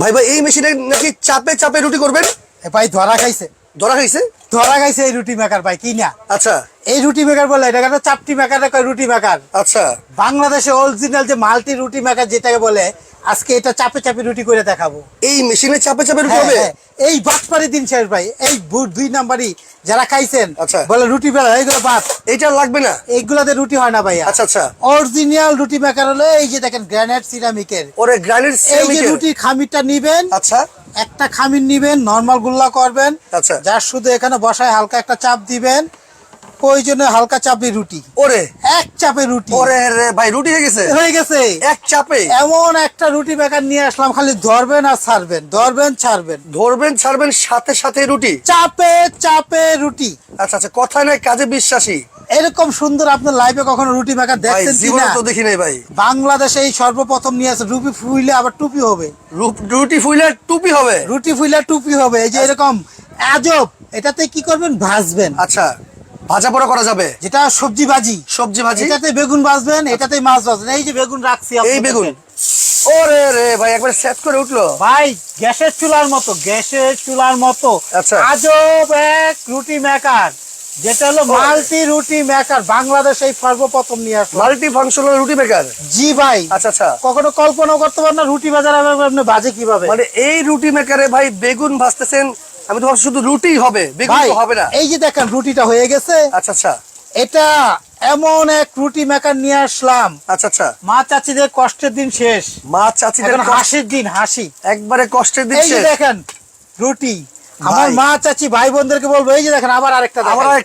ভাই ভাই এই মেশিনে নাকি চাপে চাপে রুটি করবেন? এ ভাই ধরা খাইছে। ধরা খাইছে? ধরা খাইছে এই রুটি মেকার ভাই কি না? আচ্ছা। এই রুটি মেকার বলে এটা কেন চাপটি মেকার কয় রুটি মেকার আচ্ছা। বাংলাদেশে অরিজিনাল যে মাল্টি রুটি মেকার যেটাকে বলে আজকে এটা চাপে চাপে রুটি করে দেখাবো। এই মেশিনে চাপে চাপে রুটি হ্যাঁ, হবে? হ্যাঁ। এই বাটপারি দিন শেষ ভাই এই দুই নাম্বারই যারা খাইছেন আচ্ছা। বলে রুটি বেলা এইগুলো বাদ। এইটা লাগবে না? এইগুলাতে রুটি হয় না ভাইয়া। আচ্ছা আচ্ছা। অরিজিনাল রুটি মেকার হলো এই যে দেখেন গ্রানাইট সিরামিকের ওরে গ্রানিট এই যে রুটির খামিরটা নিবেন আচ্ছা। একটা খামির নিবেন নর্মাল গুল্লা করবেন আচ্ছা। যার শুধু এখানে বসায় হালকা একটা চাপ দিবেন। প্রয়োজনে হালকা চাপে রুটি। ওরে। এক চাপে রুটি। ওরে রে ভাই রুটি হয়ে গেছে? হয়ে গেছে। এক চাপে? এমন একটা রুটি মেকার নিয়ে আসলাম খালি ধরবেন আর ছাড়বেন ধরবেন ছাড়বেন। ধরবেন ছাড়বেন সাথে সাথে রুটি? চাপে চাপে রুটি। আচ্ছা আচ্ছা কথা নাই কাজে বিশ্বাসী। এরকম সুন্দর আপনার লাইফে কখনো রুটি মেকার ভাই দেখছেন জীবনে তো দেখি নাই ভাই। বাংলাদেশে এই সর্বপ্রথম নিয়ে আসে রুটি ফুইলে আবার টুপি হবে। রুটি ফুইলে টুপি হবে। রুটি ফুইলে টুপি হবে এই যে এরকম আজব। এটাতে কি করবেন? ভাজবেন। আচ্ছা ভাজা পোড়া করা যাবে। যেটা সবজি ভাজি। সবজি ভাজি। এটাতে বেগুন ভাজবেন এটাতে মাছ ভাজবেন। এই যে বেগুন রাখছি এই বেগুন। ওরে রে ভাই একবার সেট করে উঠল। ভাই গ্যাসের চুলার মতো গ্যাসের চুলার মতো। আচ্ছা। আজব এক রুটি মেকার যেটা হলো মাল্টি রুটি মেকার বাংলাদেশ এই সর্বপ্রথম নিয়ে আসলো। মাল্টি ফাংশনাল রুটি মেকার জি ভাই। আচ্ছা আচ্ছা। কখনো কল্পনা করতে পারেন না রুটি বাজার আপনি বাজে কীভাবে। মানে এই রুটি মেকারে ভাই বেগুন ভাজতেছেন আমি তো শুধু রুটি হবে বেগুন হবে না। এই যে দেখেন রুটিটা হয়ে গেছে। আচ্ছা আচ্ছা। এটা এমন এক রুটি মেকার নিয়ে আসলাম। আচ্ছা আচ্ছা। মা চাচিদের কষ্টের দিন শেষ। মা চাচিদের হাসির দিন হাসি। একবারে কষ্টের দিন শেষ। দেখেন রুটি। আমার মা চাচি ভাই বোনদেরকে বলব এই যে দেখেন আবার আরেকটা আবার দেখাই।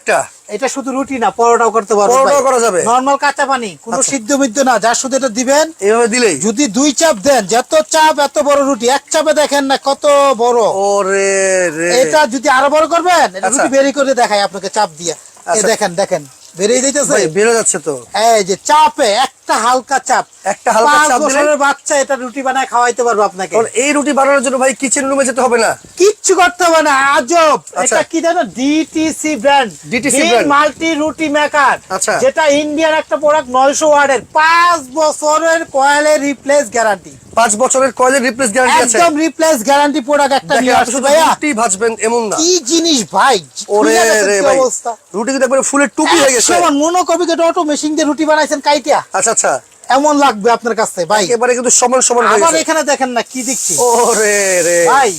এটা শুধু রুটি না পরোটাও করতে পারব পরোটাও করা যাবে। নরমাল কাঁচা পানি কোনো আচ্ছা। সিদ্ধ মিদ্ধ না যা শুধু এটা দিবেন। এইভাবে দিলেই। যদি দুই চাপ দেন যত চাপ এত বড় রুটি এক চাপে দেখেন না কত বড়। ওরে রে। এটা যদি আরও বড় করবেন এটা আচ্ছা। রুটি বেরি করে দেখাই আপনাকে চাপ দিয়ে। আচ্ছা। দেখেন দেখেন। বেরিয়ে যাইতেছে। ভাই বেরো যাচ্ছে তো। এই যে চাপে একটা হালকা চাপ। একটা হালকা চাপ দিলে বাচ্চা এটা রুটি বানায় খাওয়াইতে পারব আপনাকে। এই রুটি বানানোর জন্য ভাই কিচেন রুমে যেতে হবে না। কিচ্ছু করতে হবে না আজব। আচ্ছা। এটা কি জানো? DTC brand DTC brand। Multi roti maker আচ্ছা। যেটা ইন্ডিয়ার একটা প্রোডাক্ট নয়শো ওয়ার্ডের। পাঁচ বছরের কয়েলের রিপ্লেস গ্যারান্টি পাঁচ বছরের কয়েলের রিপ্লেস গ্যারান্টি আছে। একদম রিপ্লেস গ্যারান্টি প্রোডাক্ট একটা নিয়ে আসছে ভাইয়া। রুটি ভাজবেন এমন না। কি জিনিস ভাই? ওরে রে ভাই। রুটি কিন্তু একবারে ফুলের টুপি হয়ে গেছে। সমান অটো মেশিন দিয়ে রুটি বানাইছেন কাইটিয়া। আচ্ছা আচ্ছা। এমন লাগবে আপনার কাছে ভাই। একেবারে কিন্তু সমান সমান আবার এখানে দেখেন না কি দেখছি? ওরে রে। ভাই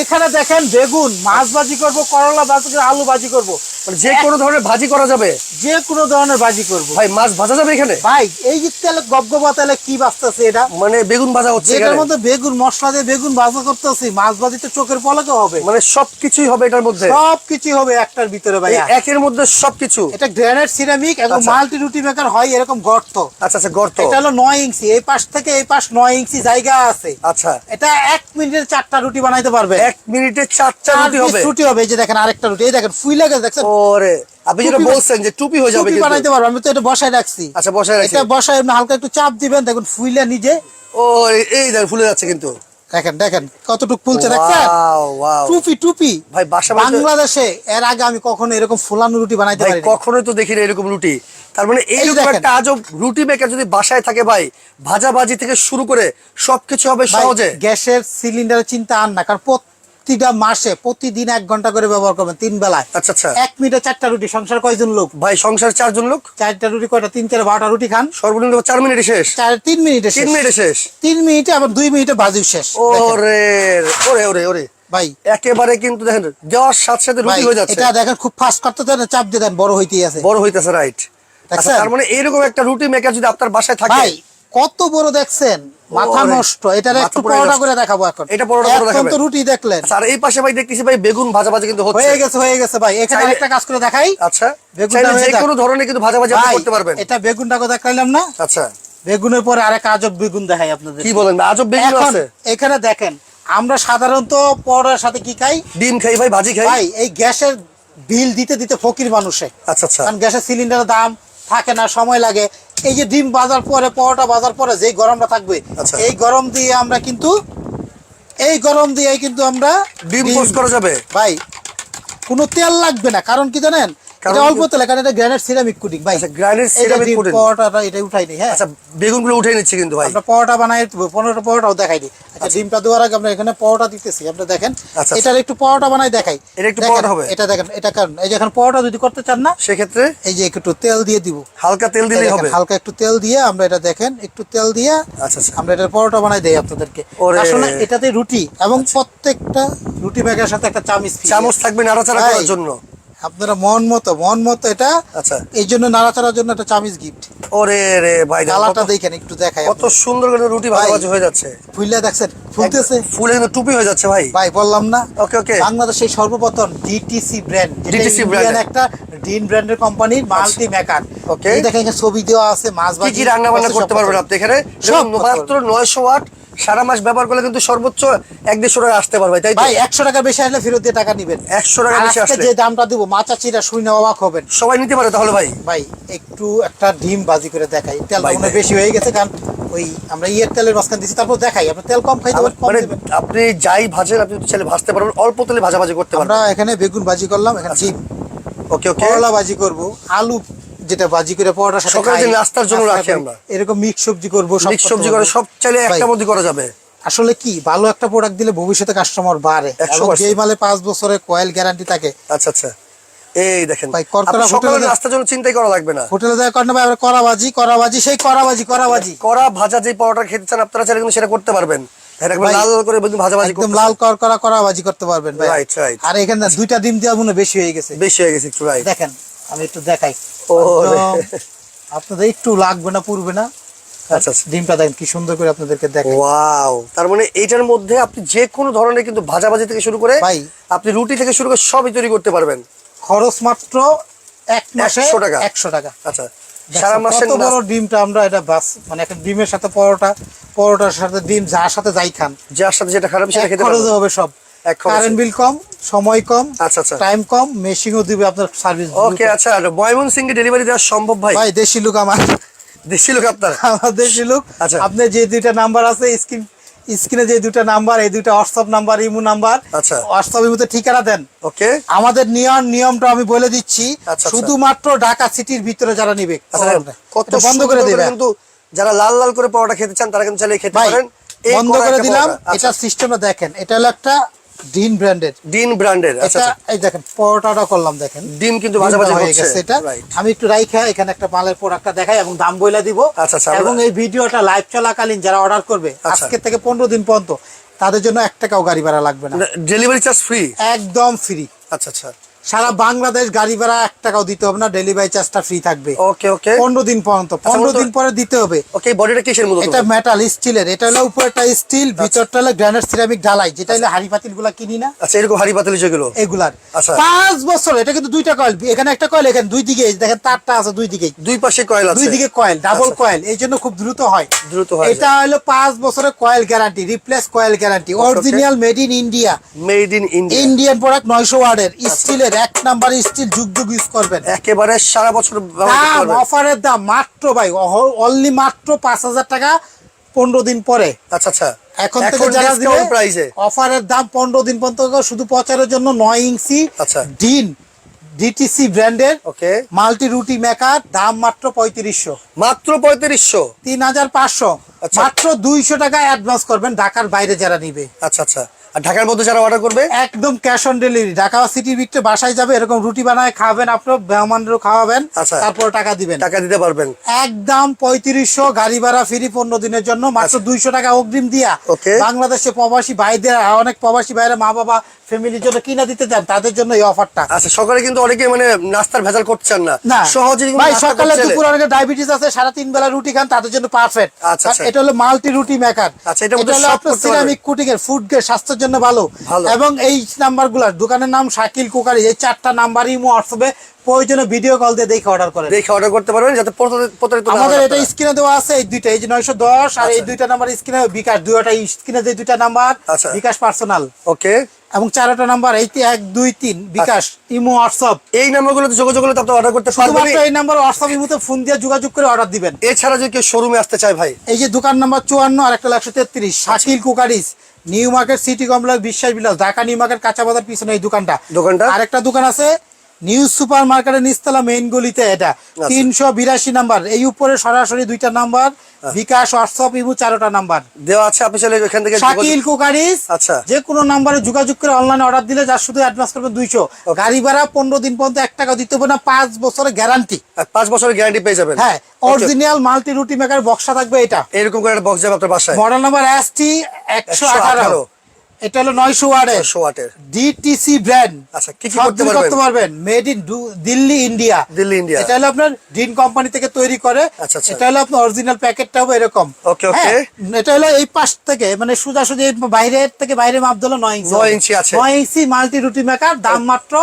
এখানে দেখেন বেগুন মাছ ভাজি করব করলা ভাজি করব আলু ভাজি করব। মানে যে কোনো ধরনের ভাজি করা যাবে? যে কোনো ধরনের ভাজি করব। ভাই মাছ ভাজা যাবে এখানে? ভাই এই যে তেলে গবগবা তেলে কি বাঁচতেছে এটা? মানে বেগুন ভাজা হচ্ছে এখানে। মধ্যে বেগুন মশলা দিয়ে বেগুন ভাজা করতেছি মাছ ভাজি তো চোখের পলকে হবে। মানে সবকিছুই হবে এটার মধ্যে? সব কিছু হবে একটার ভিতরে ভাইয়া একের মধ্যে সবকিছু? এটা গ্রানাইট সিরামিক এবং আচ্ছা। মাল্টি রুটি মেকার হয় এরকম গর্ত। আচ্ছা আচ্ছা গর্ত। এটা হলো নয় ইঞ্চি। এই পাশ থেকে এই পাশ নয় ইঞ্চি জায়গা আছে। আচ্ছা। এটা এক মিনিটের চারটা রুটি বানাইতে পারবে। এক মিনিটে চারটা রুটি হবে? রুটি হবে। এই যে দেখেন আরেকটা রুটি। এই দেখেন ফুই লাগে দেখছেন? ওরে আপনি যেটা বলছেন যে টুপি হয়ে যাবে বানাইতে পারব আমি তো এটা বসায় রাখছি। আচ্ছা বসায় রাখছি। এটা বসায় হালকা একটু চাপ দিবেন দেখুন ফুইলে নিজে। ও এই- ফুলে যাচ্ছে কিন্তু। দেখেন দেখেন কতটুকু ফুলছে দেখছেন? টুপি টুপি। ভাই বাসা বাংলাদেশে এর আগে আমি কখনো এরকম ফুলানো রুটি বানাইতে পারি কখনোই তো দেখি না এরকম রুটি। তার মানে এই একটা আজব রুটি মেকার যদি বাসায় থাকে ভাই ভাজা ভাজি থেকে শুরু করে সবকিছু হবে সহজে। গ্যাসের সিলিন্ডারের চিন্তা আন না কারণ প্রতিটা মাসে প্রতিদিন এক ঘণ্টা করে ব্যবহার করবেন তিন বেলায়। আচ্ছা আচ্ছা। এক মিনিটে চারটা রুটি সংসার কয়জন লোক? ভাই সংসার চারজন লোক? চারটা রুটি কয়টা? তিন চার বারোটা রুটি খান। সর্বনিম্ন চার মিনিটে শেষ। চার তিন মিনিটে তিন মিনিটে শেষ। তিন মিনিটে আবার দুই মিনিটে বাজু শেষ। ওরে ওরে ওরে ওরে। ভাই। একেবারে কিন্তু দেখেন দেওয়ার সাথে সাথে রুটি হয়ে যাচ্ছে। এটা দেখেন খুব ফাস্ট করতে দেন চাপ দিয়ে দেন বড় হইতেই আছে। বড় হইতেছে রাইট আচ্ছা তার মানে এইরকম একটা রুটি মেকার যদি আপনার বাসায় থাকে কত বড় দেখছেন? মাথা নষ্ট। এটার একটু পরোটা করে দেখাবো এখন। এটা পরোটা করে দেখাবেন। তো রুটি দেখলেন। আচ্ছা, আর এই পাশে ভাই দেখতেছি ভাই বেগুন ভাজা ভাজি কিন্তু হচ্ছে। হয়ে গেছে হয়ে গেছে ভাই। এখানে একটা কাজ করে দেখাই। আচ্ছা। বেগুনটা যে কোনো ধরনের কিন্তু ভাজা ভাজি করতে পারবেন। এটা বেগুনটাকে দেখাইলাম না। আচ্ছা। বেগুনের পরে আরেক আজব বেগুন দেখাই আপনাদের। কি বলেন আজব বেগুন আছে। এখানে দেখেন আমরা সাধারণত পরোটার সাথে কি খাই? ডিম খাই ভাই ভাজি খাই। ভাই এই গ্যাসের বিল দিতে দিতে ফকির মানুষে। আচ্ছা আচ্ছা। কারণ গ্যাসের সিলিন্ডারের দাম থাকে না সময় লাগে। এই যে ডিম বাজার পরে পরোটা বাজার পরে যেই গরমটা থাকবে আচ্ছা। এই গরম দিয়ে আমরা কিন্তু এই গরম দিয়ে কিন্তু আমরা ডিম পোস্ট করা যাবে? ভাই কোনো তেল লাগবে না। কারণ কি জানেন? কারণ অল্প তেলে কারণ এটা গ্রানাইট সিরামিক কুটিং ভাই। আচ্ছা, granite এই যে ceramic ডিম coating। পরোটাটা এটা উঠাই নি হ্যাঁ? আচ্ছা বেগুনগুলো উঠে নিচ্ছে কিন্তু ভাই। আমরা পরোটা বানাই পনেরোটা পরোটাও দেখাই দিই আচ্ছা ডিমটা দেওয়ার আগে আমরা এখানে পরোটা দিতেছি আপনি দেখেন। আচ্ছা, এটার একটু পরোটা বানাই দেখাই। এটা একটু পরোটা হবে? এটা দেখেন এটা কারণ এই যে এখন পরোটা যদি করতে চান না সেক্ষেত্রে? এই যে একটু তেল দিয়ে দিব। হালকা তেল দিলেই হবে। হালকা একটু তেল দিয়ে আমরা এটা দেখেন একটু তেল দিয়ে আচ্ছা আচ্ছা। আমরা এটার পরোটা বানাই দেই আপনাদেরকে। আসলে এটাতে রুটি এবং প্রত্যেকটা রুটি ব্যাগের সাথে একটা চামিচ। চামচ থাকবে নাড়াচাড়া করার জন্য। আপনারা মন মতো মন মতো এটা আচ্ছা। এই জন্য নাড়াচাড়ার জন্য একটা চামিচ গিফট ওরে রে ভাই কালারটা দেখেন একটু দেখাই কত সুন্দর করে রুটি ভাজাভাজি হয়ে যাচ্ছে। ফুললে দেখছেন ফুলতেছে। ফুলে টুপি হয়ে যাচ্ছে ভাই। ভাই বললাম না। ওকে ওকে। বাংলাদেশের সর্বপ্রথম ডিটিসি ব্র্যান্ড brand এর। একটা ডিন ব্র্যান্ডের কোম্পানির মাল্টি মেকার ওকে। এই দেখেন এখানে ছবি দেওয়া আছে মাছ কি ভাজি কি রান্না বান্না করতে পারবেন আপনি এখানে? মাত্র নয়শো ওয়াট সারা মাস ব্যবহার করলে কিন্তু সর্বোচ্চ এক দেড়শো টাকা আসতে পারবে তাই ভাই একশো টাকা বেশি আসলে ফেরত দিয়ে টাকা নিবেন। 100 টাকা বেশি আসলে? যে দামটা দিব মাচা চিরা শুনে অবাক হবেন সবাই নিতে পারে তাহলে ভাই। ভাই একটু একটা ডিম ভাজি করে দেখাই। তেল মনে বেশি হয়ে গেছে কারণ ওই আমরা ইয়ের তেলের মাঝখান দিচ্ছি তারপর দেখাই। আপনি তেল কম খাইতে মানে আপনি যাই ভাজেন আপনি চাইলে ভাজতে পারবেন অল্প তেলে ভাজাভাজি করতে আমরা পারবেন এখানে বেগুন ভাজি করলাম এখানে ডিম ওকে ওকে। করলা ভাজি করব আলু যেটা ভাজি করে পরোটার সাথে সকালে যে নাস্তার জন্য রাখি আমরা। এরকম মিক্স সবজি করব মিক্স সবজি করে সব চাইলে একটা মধ্যে করা যাবে। আসলে কি ভালো একটা প্রোডাক্ট দিলে ভবিষ্যতে কাস্টমার বাড়ে যেই মালে পাঁচ বছরের কয়েল গ্যারান্টি থাকে আচ্ছা আচ্ছা। এই দেখেন ভাই, করকরা হোটেলে- নাস্তার জন্য চিন্তাই করা লাগবে না। হোটেলে করেন ভাই আমরা করা ভাজি করা ভাজি সেই করা ভাজি করা ভাজি। করা ভাজা যে পরোটা খেতে চান আপনারা চাইলে কিন্তু সেটা করতে পারবেন। হ্যাঁ, লাল করে কিন্তু ভাজাভাজি একদম লাল কর করা করা করতে পারবেন ভাই. আর এখানে দুইটা ডিম দেওয়া মনে বেশি হয়ে গেছে। বেশি হয়ে গেছে একটু রাইট দেখেন আমি একটু দেখাই। আপনাদের একটু লাগবে না পুরবে না? আচ্ছা আচ্ছা। ডিমটা দেখেন কি সুন্দর করে আপনাদেরকে দেখাই। ওয়াও তার মানে এইটার মধ্যে আপনি যে কোনো ধরনের কিন্তু ভাজাভাজি থেকে শুরু করে ভাই। আপনি রুটি থেকে শুরু করে সবই তৈরি করতে পারবেন। খরচ মাত্র এক মাসে 100 টাকা। একশো টাকা। আচ্ছা সারা মাসের কত বড় ডিমটা আমরা এটা বাস মানে একটা ডিমের সাথে পরোটা পরোটার সাথে ডিম যার সাথে যাই খান। যার সাথে যেটা খারাপ সেটা খেতে খরচে হবে সব। কারেন্ট বিল কম সময় কম আচ্ছা আচ্ছা। টাইম কম মেশিনও দিবে আপনার সার্ভিস ওকে আচ্ছা ময়মন সিং ডেলিভারি দেওয়া সম্ভব ভাই? ভাই দেশি লোক আমার। দেশি লোক আপনার? আমার দেশি লোক। আচ্ছা। আপনার যে দুইটা নাম্বার আছে স্ক্রিন স্ক্রিনে যে দুইটা নাম্বার এই দুইটা হোয়াটসঅ্যাপ নাম্বার ইমো নাম্বার আচ্ছা। হোয়াটসঅ্যাপ ইমোতে ঠিকানা দেন। ওকে আমাদের নিয়ম নিয়মটা আমি বলে দিচ্ছি। আচ্ছা। শুধুমাত্র ঢাকা সিটির ভিতরে যারা নিবে আচ্ছা কত বন্ধ করে দেবে কিন্তু যারা লাল লাল করে পরোটা খেতে চান তারা কিন্তু চাইলে খেতে পারেন। বন্ধ করে দিলাম। আচ্ছা। এটা সিস্টেমটা দেখেন। এটা হলো একটা ডিন ডিন আচ্ছা আচ্ছা। এই দেখেন পরোটাটা করলাম দেখেন। ডিম কিন্তু ভাজাভাজি হয়ে গেছে এটা। আমি একটু রাইখা এখানে একটা মালের প্রোডাক্টটা দেখাই এবং দাম বইলা দিব। আচ্ছা, আচ্ছা, এবং এই ভিডিওটা লাইভ চলাকালীন যারা অর্ডার করবে আচ্ছা। আজকে থেকে পনেরো দিন পর্যন্ত তাদের জন্য এক টাকাও গাড়ি ভাড়া লাগবে না। ডেলিভারি চার্জ ফ্রি একদম ফ্রি আচ্ছা আচ্ছা। সারা বাংলাদেশ গাড়ি ভাড়া এক টাকাও দিতে হবে না ডেলিভারি চার্জটা ফ্রি থাকবে। ওকে ওকে। পনেরো দিন পর্যন্ত পনেরো দিন পরে দিতে হবে। ওকে বডিটা কিসের মতো এটা মেটাল স্টিলের এটা হলো উপরটা স্টিল ভিতরটা হলো গ্রানাইট সিরামিক ঢালাই। যেটা হলো হাড়ি পাতিলগুলা কিনি না। আচ্ছা এরকম হাড়ি পাতিল যেগুলো? এগুলার। আচ্ছা। পাঁচ বছর এটা কিন্তু দুইটা কয়েল এখানে একটা কয়েল এখানে দুই দিকে। দেখেন তারটা আছে দুই দিকে। দুই পাশে কয়েল আছে। দুই দিকে কয়েল ডাবল আচ্ছা। কয়েল এই জন্য খুব দ্রুত হয়। দ্রুত হয়। এটা হলো পাঁচ বছরের coil guarantee replace coil guarantee original made in India made in India Indian product নয়শো ওয়ার্ডের। স্টিলের এক নাম্বার স্টিল যুগ যুগ ইউজ করবেন। একেবারে সারা বছর দাম অফারের দাম মাত্র ভাই অনলি মাত্র পাঁচ হাজার টাকা পনেরো দিন পরে। আচ্ছা আচ্ছা। এখন থেকে যারা ডিসকাউন্ট প্রাইসে অফারের দাম পনেরো দিন পর্যন্ত শুধু প্রচারের জন্য নয় ইঞ্চি। আচ্ছা। ডিন ডিটিসি ব্র্যান্ডের ওকে। মাল্টি রুটি মেকার দাম মাত্র পঁয়ত্রিশশো। মাত্র পঁয়ত্রিশশো? তিন হাজার পাঁচশো। আচ্ছা। মাত্র দুইশো টাকা অ্যাডভান্স করবেন ঢাকার বাইরে যারা নিবে। আচ্ছা আচ্ছা। ঢাকার মধ্যে যারা অর্ডার করবে? একদম ক্যাশ অন ডেলিভারি ঢাকা সিটির ভিতরে বাসায় যাবে এরকম রুটি বানায় খাওয়াবেন আপনার মেহমানদেরও খাওয়াবেন আচ্ছা। তারপর টাকা দিবেন। টাকা দিতে পারবেন। একদম পঁয়ত্রিশশো গাড়ি ভাড়া ফ্রি পনেরো দিনের জন্য মাত্র দুইশো টাকা অগ্রিম দিয়া। আচ্ছা। বাংলাদেশে প্রবাসী ভাইদের অনেক প্রবাসী ভাইরা মা বাবা ফ্যামিলির জন্য কিনা দিতে চান তাদের জন্য এই অফারটা আচ্ছা সকালে কিন্তু অনেকে মানে নাস্তার ভেজাল করছেন না। না। সহজে ভাই সকালে দুপুর অনেকে ডায়াবেটিস আছে সারা তিন বেলা রুটি খান তাদের জন্য পারফেক্ট আচ্ছা, আচ্ছা। এটা হলো মাল্টি রুটি মেকার আচ্ছা, এটা মধ্যে সব সিরামিক কুটিং এর ফুড গ্রেড স্বাস্থ্যের জন্য ভালো। এবং এই নাম্বারগুলার দোকানের নাম শাকিল কুকারি এই চারটা নাম্বারই মো হোয়াটসঅ্যাপে প্রয়োজনে ভিডিও কল দিয়ে দেখে অর্ডার করেন। দেখে অর্ডার করতে পারবেন যাতে প্রতারিত আমাদের এটা স্ক্রিনে দেওয়া আছে এই দুইটা এই যে নয়শো দশ আর এই আচ্ছা। দুইটা নাম্বার স্ক্রিনে বিকাশ দুইটা স্ক্রিনে যে দুইটা নাম্বার আচ্ছা। BKash personal okay. এবং চারটা নাম্বার এই এক দুই তিন বিকাশ ইমো হোয়াটসঅ্যাপ। এই নাম্বারগুলোতে যোগাযোগ করলে আপনি অর্ডার করতে পারবেন এই নাম্বার হোয়াটসঅ্যাপ ইমোতে ফোন দিয়ে যোগাযোগ করে অর্ডার দিবেন। এছাড়া যদি কেউ শোরুমে আসতে চায় ভাই। এই যে দোকান নাম্বার চুয়ান্ন আর একটা একশো তেত্রিশ Shakil cookeries New Market City Complex Biswas Bilas Dhaka new market কাঁচা বাজার পিছনে এই দোকানটা। দোকানটা? আরেকটা দোকান আছে নিউ সুপার মার্কেটের নিস্তলা মেইন গলিতে এটা। আচ্ছা। তিনশো বিরাশি নাম্বার। এই উপরে সরাসরি দুইটা নাম্বার বিকাশ হোয়াটসঅ্যাপ ইমু চারোটা নাম্বার। দেওয়া আছে আপনি চাইলে এখান থেকে শাকিল কুকারিস আচ্ছা। যে কোনো নাম্বারে যোগাযোগ করে অনলাইনে অর্ডার দিলে যার শুধু অ্যাডভান্স করবে দুইশো। গাড়ি ভাড়া পনেরো দিন পর্যন্ত এক টাকা দিতে হবে না পাঁচ বছরের গ্যারান্টি পাঁচ বছরের গ্যারান্টি পেয়ে যাবেন। হ্যাঁ অরিজিনাল মাল্টি রুটি মেকার বক্সা থাকবে এটা। এরকম করে একটা বক্স যাবে আপনার বাসায়। মডেল নাম্বার এস টি একশো আঠারো। 118 এটা হলো নয়শো ওয়ার্ডের একশো ওয়াটের ডিটিসি ব্র্যান্ড আচ্ছা, কি কি করতে পারবেন? করতে পারবেন made in Delhi India Delhi, India. এটা হলো আপনার ডিন কোম্পানি থেকে তৈরি করে আচ্ছা, আচ্ছা। এটা হলো আপনার অরিজিনাল প্যাকেটটা হবে এরকম ওকে okay. হ্যাঁ, এটা হলো এই পাশ থেকে মানে সোজা সোজা বাইরের থেকে বাইরে মাপ দিলো নয় ইঞ্চি নয় হবে। ইঞ্চি আছে। নয় ইঞ্চি মাল্টি রুটি মেকার দাম মাত্র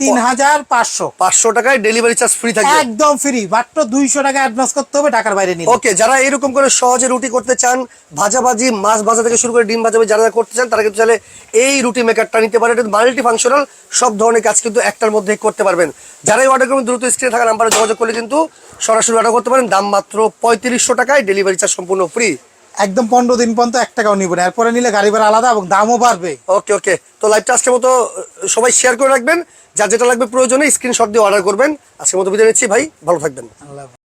তিন হাজার পাঁচশো। পাঁচশো টাকায় ডেলিভারি চার্জ ফ্রি থাকবে। একদম ফ্রি মাত্র দুইশো টাকা অ্যাডভান্স করতে হবে ঢাকার বাইরে নিলে। ওকে যারা এরকম করে সহজে রুটি করতে চান ভাজাভাজি মাছ ভাজা থেকে শুরু করে ডিম ভাজাভাজি যারা যারা করতে চান তারা কিন্তু চাইলে এই রুটি মেকারটা নিতে পারে এটা মাল্টি ফাংশনাল সব ধরনের কাজ কিন্তু একটার মধ্যে করতে পারবেন। যারাই অর্ডার করবেন দ্রুত স্ক্রিনে থাকা নাম্বারে যোগাযোগ করলে কিন্তু সরাসরি অর্ডার করতে পারেন। দাম মাত্র পঁয়ত্রিশশো টাকায় ডেলিভারি চার্জ সম্পূর্ণ ফ্রি একদম পনেরো দিন পর্যন্ত এক টাকাও নিব না। এরপরে নিলে গাড়ি ভাড়া আলাদা এবং দামও বাড়বে। ওকে ওকে তো লাইভটা আজকের মতো সবাই শেয়ার করে রাখবেন। যা যেটা লাগবে প্রয়োজনে স্ক্রিনশট দিয়ে অর্ডার করবেন। আজকের মতো বিদায় নিচ্ছি ভাই ভালো থাকবেন। আল্লাহ